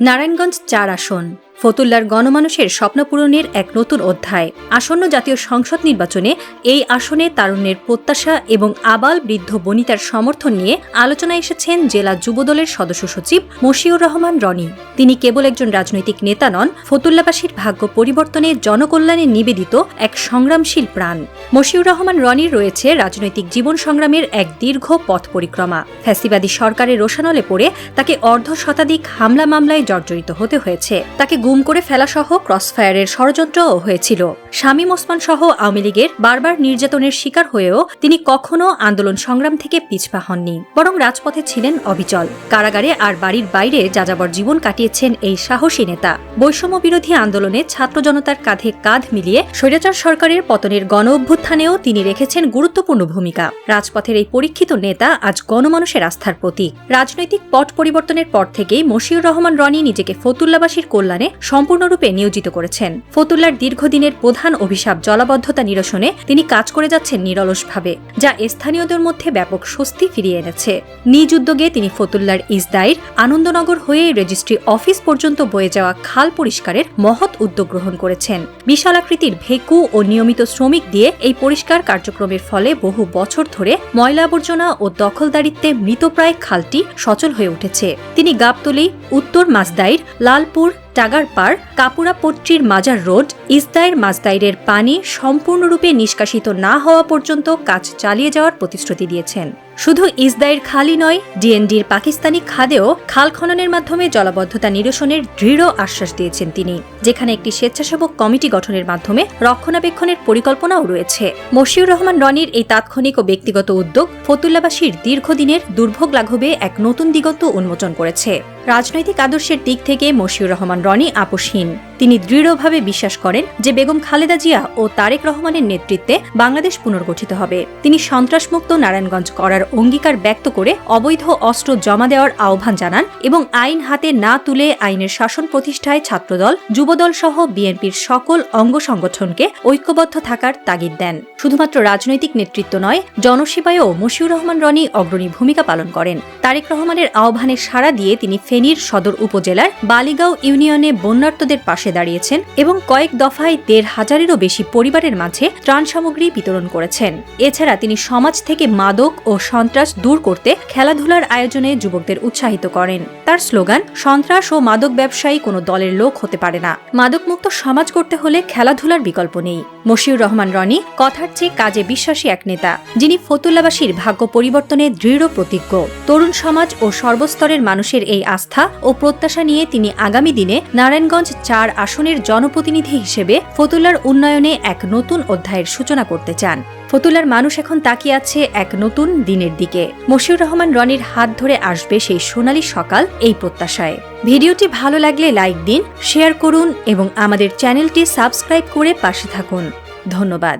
নারায়ণগঞ্জ চার আসন। ফতুল্লার গণমানুষের স্বপ্নপূরণের এক নতুন অধ্যায়। আসন্ন জাতীয় সংসদ নির্বাচনে এই আসনে তারুণ্যের প্রত্যাশা এবং আবাল বৃদ্ধ বনিতার সমর্থন নিয়ে আলোচনায় এসেছেন জেলা যুবদলের সদস্য সচিব মশিউর রহমান রনি। তিনি কেবল একজন রাজনৈতিক নেতা নন, ফতুল্লাবাসীর ভাগ্য পরিবর্তনে জনকল্যাণে নিবেদিত এক সংগ্রামশীল প্রাণ। মশিউর রহমান রনির রয়েছে রাজনৈতিক জীবন সংগ্রামের এক দীর্ঘ পথ পরিক্রমা। ফ্যাসিবাদী সরকারের রোশানলে পড়ে তাকে অর্ধ শতাধিক হামলা মামলায় জর্জরিত হতে হয়েছে। তাকে গুম করে ফেলাসহ ক্রসফায়ারের ষড়যন্ত্রও হয়েছিল। শামীম ওসমান সহ আওয়ামী লীগের বারবার নির্যাতনের শিকার হয়েও তিনি কখনো আন্দোলন সংগ্রাম থেকে পিছপা হননি, বরং রাজপথে ছিলেন অবিচল। কারাগারে আর বাড়ির বাইরে যাযাবর জীবন কাটিয়েছেন এই সাহসী নেতা। বৈষম্য বিরোধী আন্দোলনে ছাত্র জনতার কাঁধে কাঁধ মিলিয়ে স্বৈরাচার সরকারের পতনের গণ অভ্যুত্থানেও তিনি রেখেছেন গুরুত্বপূর্ণ ভূমিকা। রাজপথের এই পরীক্ষিত নেতা আজ গণমানুষের আস্থার প্রতীক। রাজনৈতিক পট পরিবর্তনের পর থেকেই মশিউর রহমান রনি নিজেকে ফতুল্লাবাসীর কল্যাণে সম্পূর্ণরূপে নিয়োজিত করেছেন। ফতুল্লার দীর্ঘদিনের প্রধান অভিশাপ জলাবদ্ধতা নিরসনে তিনি কাজ করে যাচ্ছেন নিরলসভাবে, যা স্থানীয়দের মধ্যে ব্যাপক স্বস্তি ফিরিয়ে এনেছে। নিজ উদ্যোগে তিনি ফতুল্লার ইসদাইর আনন্দনগর হয়ে রেজিস্ট্রি অফিস পর্যন্ত বয়ে যাওয়া খাল পরিষ্কারের মহৎ উদ্যোগ গ্রহণ করেছেন। বিশাল আকৃতির ভেকু ও নিয়মিত শ্রমিক দিয়ে এই পরিষ্কার কার্যক্রমের ফলে বহু বছর ধরে ময়লা আবর্জনা ও দখলদারিত্বে মৃতপ্রায় খালটি সচল হয়ে উঠেছে। তিনি গাবতলি, উত্তর মাসদাইর, লালপুর টাগারপাড় কাপুরাপট্টির মাজার রোড ইসদাইর মাজদাইরের পানি সম্পূর্ণরূপে নিষ্কাশিত না হওয়া পর্যন্ত কাজ চালিয়ে যাওয়ার প্রতিশ্রুতি দিয়েছেন। শুধু ইসদাইর খালি নয়, ডিএনডির পাকিস্তানি খাদেও খাল খননের মাধ্যমে জলাবদ্ধতা নিরসনের দৃঢ় আশ্বাস দিয়েছেন তিনি, যেখানে একটি স্বেচ্ছাসেবক কমিটি গঠনের মাধ্যমে রক্ষণাবেক্ষণের পরিকল্পনাও রয়েছে। মশিউর রহমান রনির এই তাৎক্ষণিক ও ব্যক্তিগত উদ্যোগ ফতুল্লাবাসীর দীর্ঘদিনের দুর্ভোগ লাঘবে এক নতুন দিগন্ত উন্মোচন করেছে। রাজনৈতিক আদর্শের দিক থেকে মশিউর রহমান রনি আপোষহীন। তিনি দৃঢ়ভাবে বিশ্বাস করেন যে বেগম খালেদা জিয়া ও তারেক রহমানের নেতৃত্বে বাংলাদেশ পুনর্গঠিত হবে। তিনি সন্ত্রাসমুক্ত নারায়ণগঞ্জ করার অঙ্গীকার ব্যক্ত করে অবৈধ অস্ত্র জমা দেওয়ার আহ্বান জানান এবং আইন হাতে না তুলে আইনের শাসন প্রতিষ্ঠায় ছাত্রদল, যুবদল সহ বিএনপির সকল অঙ্গ সংগঠনকে ঐক্যবদ্ধ থাকার তাগিদ দেন। শুধুমাত্র রাজনৈতিক নেতৃত্ব নয়, জনসেবায়ও মশিউর রহমান রনি অগ্রণী ভূমিকা পালন করেন। তারেক রহমানের আহ্বানে সাড়া দিয়ে তিনি ফেনীর সদর উপজেলার বালিগাঁও ইউনিয়নে বন্যার্তদের পাশে দাঁড়িয়েছেন এবং কয়েক দফায় দেড় হাজারেরও বেশি পরিবারের মাঝে ত্রাণ সামগ্রী বিতরণ করেছেন। এছাড়া তিনি সমাজ থেকে মাদক ও সন্ত্রাস দূর করতে খেলাধুলার আয়োজনে যুবকদের উৎসাহিত করেন। তার স্লোগান, সন্ত্রাস ও মাদক ব্যবসায়ী কোনো দলের লোক হতে পারে না। মাদকমুক্ত সমাজ করতে হলে খেলাধুলার বিকল্প নেই। মশিউর রহমান রনি, কথার চেয়ে কাজে বিশ্বাসী এক নেতা, যিনি ফতুল্লাবাসীর ভাগ্য পরিবর্তনে দৃঢ় প্রতিজ্ঞ। তরুণ সমাজ ও সর্বস্তরের মানুষের এই আস্থা ও প্রত্যাশা নিয়ে তিনি আগামী দিনে নারায়ণগঞ্জ চার আসনের জনপ্রতিনিধি হিসেবে ফতুল্লার উন্নয়নে এক নতুন অধ্যায়ের সূচনা করতে চান। ফতুল্লার মানুষ এখন তাকিয়ে আছে এক নতুন দিনের দিকে। মশিউর রহমান, রনির হাত ধরে আসবে সেই সোনালী সকাল এই প্রত্যাশায়। ভিডিওটি ভালো লাগলে লাইক দিন, শেয়ার করুন এবং আমাদের চ্যানেলটি সাবস্ক্রাইব করে পাশে থাকুন। ধন্যবাদ।